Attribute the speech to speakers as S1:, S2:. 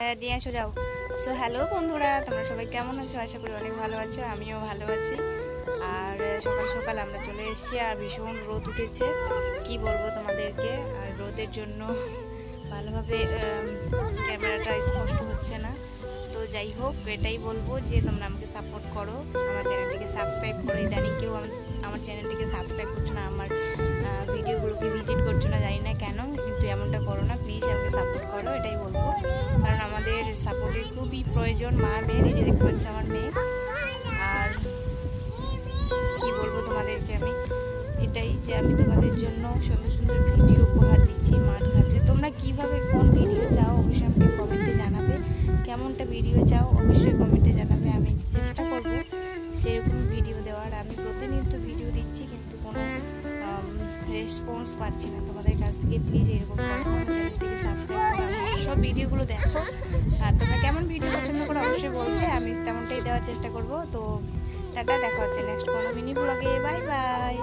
S1: হ্যাঁ, দিয়ে এসো যাও। সো হ্যালো বন্ধুরা তোমরা সবাই কেমন আছো? আশা করি অনেক ভালো আছো আমিও ভালো আছি। আর সকাল সকাল আমরা চলে এসেছি আর ভীষণ রোদ উঠেছে। কি বলব তোমাদেরকে? আর রোদের জন্য ভালোভাবে ক্যামেরাটা স্পষ্ট হচ্ছে না। তো যাই হোক এটাই বলব যে তোমরা আমাকে সাপোর্ট করো। আমার চ্যানেলটিকে সাবস্ক্রাইব করো। ইদানিং কেউ আম- আমার চ্যানেলটিকে সাবস্ক্রাইব করছ না সাপোর্টের খুবই প্রয়োজন মা মেয়ের এই যে দেখতে পাচ্ছ আমার মেয়ে। আর কি বলব তোমাদেরকে আমি? এটাই যে আমি তোমাদের জন্য সুন্দর সুন্দর ভিডিও উপহার দিচ্ছি মাঠ ঘাটে। তোমরা কীভাবে কোন ভিডিও চাও অবশ্যই আমাকে কমেন্টে জানাবে। কেমনটা ভিডিও চাও অবশ্যই কমেন্টে জানাবে। আমি চেষ্টা করব সেরকম ভিডিও দেওয়ার। আমি প্রতিনিয়ত ভিডিও দিচ্ছি কিন্তু কোনো রেসপন্স পাচ্ছি না। তোমাদের কাছ থেকে প্লিজ এরকম সব ভিডিওগুলো দেখো। আর তোমরা দেওয়ার চেষ্টা করব। তো টাটা দেখা হচ্ছে নেক্সট কোনো মিনি ব্লগে বাই বাই